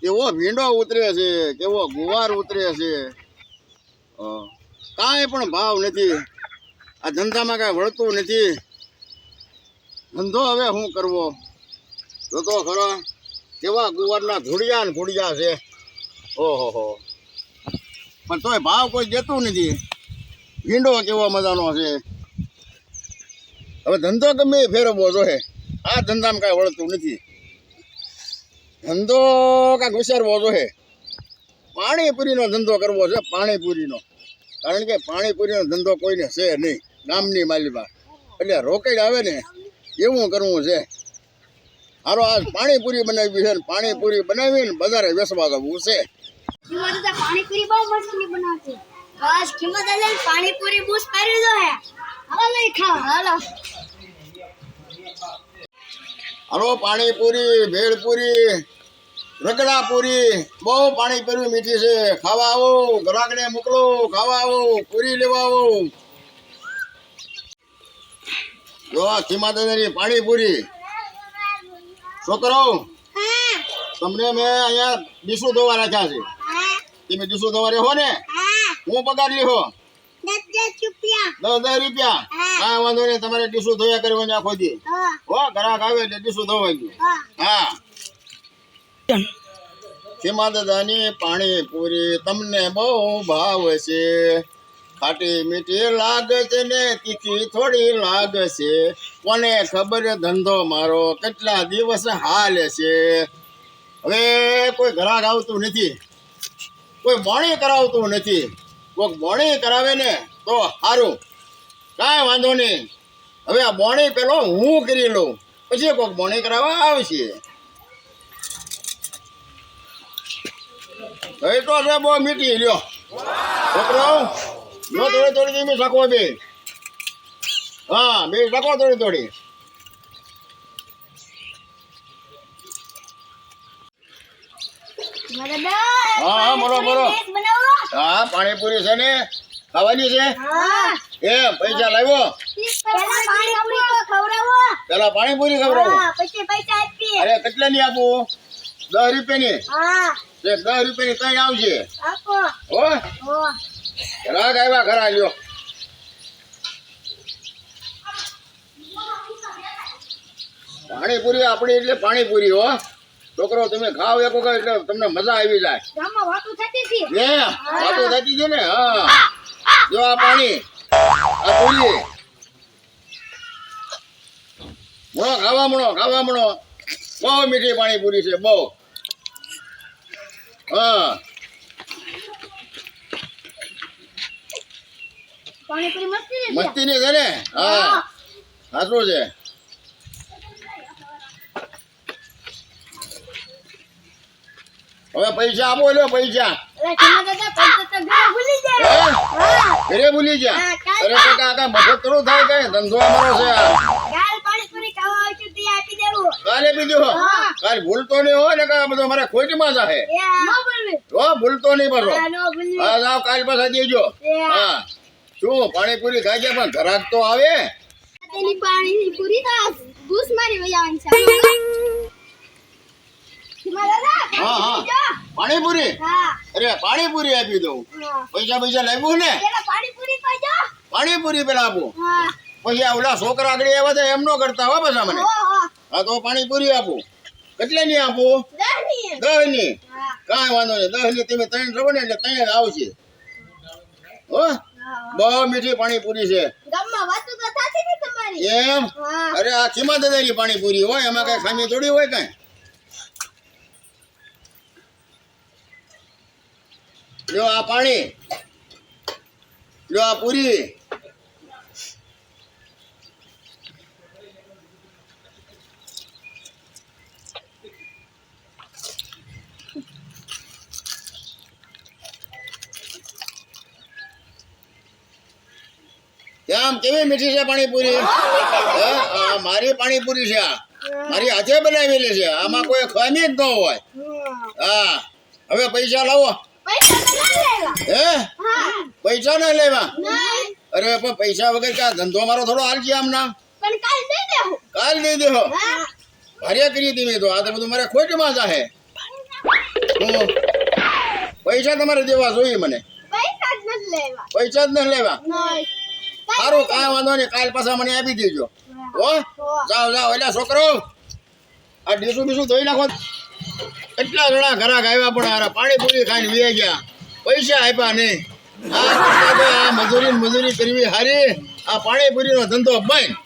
કેવો ભીંડો ઉતરે છે, કેવો ગુવાર ઉતરે છે. કાંઈ પણ ભાવ નથી. આ ધંધામાં કાંઈ વળતું નથી. ધંધો હવે શું કરવો? જોતો ખરો. કેવા ગુવારના ધૂળિયા ને ઘૂડિયા છે. ઓહો હો. પણ તોય ભાવ કોઈ દેતું નથી. ભીંડો કેવો મજાનો છે. હવે ધંધો ગમે ફેરવવો જોઈએ. આ ધંધામાં કાંઈ વળતું નથી. ધંધો કાંક વિચારવો જોઈએ. પાણીપુરીનો ધંધો કરવો છે, પાણીપુરીનો. કારણ કે પાણીપુરીનો ધંધો કોઈને છે નહીં, ગામની માલીમાં એટલે રોકડ આવે ને, એવું કરવું છે. હારો આ પાણીપુરી બનાવી છે ને પાણીપુરી બનાવીને બજારે વેચવા જવું છે. પાણીપુરી બહુ મસ્ત બનાવતી. બસ કિંમત પાણીપુરી બહુ સારી જો હે. હાલો ખાવ હાલો. હાલો પાણીપુરી ભેળપુરી રગડાપુરી બહુ પાણીપુરી મીઠી છે. ખાવા આવો ગ્રાહકને મોકલો ખાવા આવો પૂરી લેવા આવો. જો આ ખીમાદાદાની પાણીપુરી છોકરો તમને મેં અહીંયા ડીસુ ધોવા રાખ્યા છે. તમે ડીસુ દવા રહો ને. હું. પગાર લીધો દસ રૂપિયા. હા. વાંધો નહીં તમારે ટીસુ ધોયા કરવાની આખો દી. હો. ગ્રાહક આવે એટલે ટીસુ ધોવાની હા. હા. સીમા દાદાની પાણીપુરી તમને બહુ ભાવ છે. ખાટી મીઠી લાગશે ને તીખી થોડી લાગે છે કોને ખબર ધંધો મારો કેટલા દિવસ હાલે છે? હવે કોઈ ગ્રાહક આવતું નથી. કોઈ મોણી કરાવતું નથી. કોઈક બોણી કરાવે ને તો સારું કાંઈ વાંધો નહીં. હવે આ બોણી પેલો હું કરી લઉં. પછી કોઈક બોણી કરાવવા આવશે. હવે તો છે બહુ મીઠી લ્યો. છોકરો લો થોડી થોડી ધીમી શકો બે હા બે શકો થોડી થોડી. હા, હા, બોલો, બોલો. હા પાણીપુરી છે ને? ખાવાની છે? એ પૈસા લાવ્યો? પેલા પાણીપુરી ખવડાવો. અરે કેટલા કેટલાની આપું? દસ રૂપિયાની? દસ રૂપિયાની ત્રણ આવશે રાગ આવ્યા ખરા લ્યો પાણીપુરી આપણી એટલે પાણીપુરી હો. છોકરો તમે ખાવ એક વખત એટલે તમને મજા આવી જાય. ગામમાં વાતો થતી હતી? ને વાતો થતી છે ને? હા. જો આ પાણી. આ પૂરી મણો ખાવા મણો ખાવા મણો. બહુ મીઠી પાણી પૂરી છે બહુ. હા. મસ્તી ને છે? ને? હા. સાચું છે. હવે પૈસા આપો એટલે પૈસા. ઘરે ભૂલી અરે કાકા કાકા મફત થોડું થાય કઈ? ધંધો અમારો છે કાલે બીજું. કાલ ભૂલતો નહીં હોય ને કાં બધો અમારે ખોટમાં જાહે. એ નો બોલવી હો ભૂલતો નહીં પાછો હા, જાઓ કાલ પાછા દેજો. હા. શું પાણીપુરી ખાઈ ગયા પણ ઘરાક તો આવે? પાણીપુરી તો ઘૂસ મારી વજાવાની છે. હા હા. પાણીપુરી? અરે પાણીપુરી આપી દઉં. પૈસા પૈસા લાવ્યું ને? પાણીપુરી પેલા આપું. પછી આ ઓલા છોકરા આગળ આવ્યા હતા એમ નો કરતા હો પાછા મને. હો તો પાણીપુરી આપું. કેટલાની આપું? આપો દસની કાંઈ વાંધો નહીં. દસની તમે ત્રણ રહો ને એટલે ત્રણ આવશે. હો? બહુ મીઠી પાણીપુરી છે. તો ને એમ? અરે આ ખીમા દાદાની પાણીપુરી હોય? એમાં કઈ ખામી થોડી હોય કઈ? લ્યો આ પાણી. લ્યો આ પૂરી. આમ કેવી મીઠી છે પાણીપુરી? મારી પાણીપુરી છે. આ મારી હાથે બનાવેલી છે. આમાં કોઈ ખામી જ ન હોય. હા. હવે પૈસા લાવો. હે? પૈસા ના લેવા? અરે પણ પૈસા વગર ક્યાં? ધંધો મારો થોડો હાલ છે આમ ના કાલ દઈ દેહો? ભાર્યા કરી દીમે તો. આ તો બધું મારે ખોટમાં જાહે. પૈસા તમારે દેવા જોઈએ મને. પૈસા જ ન લેવા. નહીં. સારું કાંઈ વાંધો નહીં. કાલ પાછા મને આપી દેજો. હો? જાઓ જાઓ. એટલે છોકરો આ ડીસું બીસું ધોઈ નાખો. કેટલા ઘણા ઘરાક આવ્યા પણ હારા. પાણીપુરી ખાઈને વે ગયા. પૈસા આપ્યા નહીં. આ મજૂરી મજૂરી કરવી હારી. આ પાણીપુરીનો ધંધો બંધ.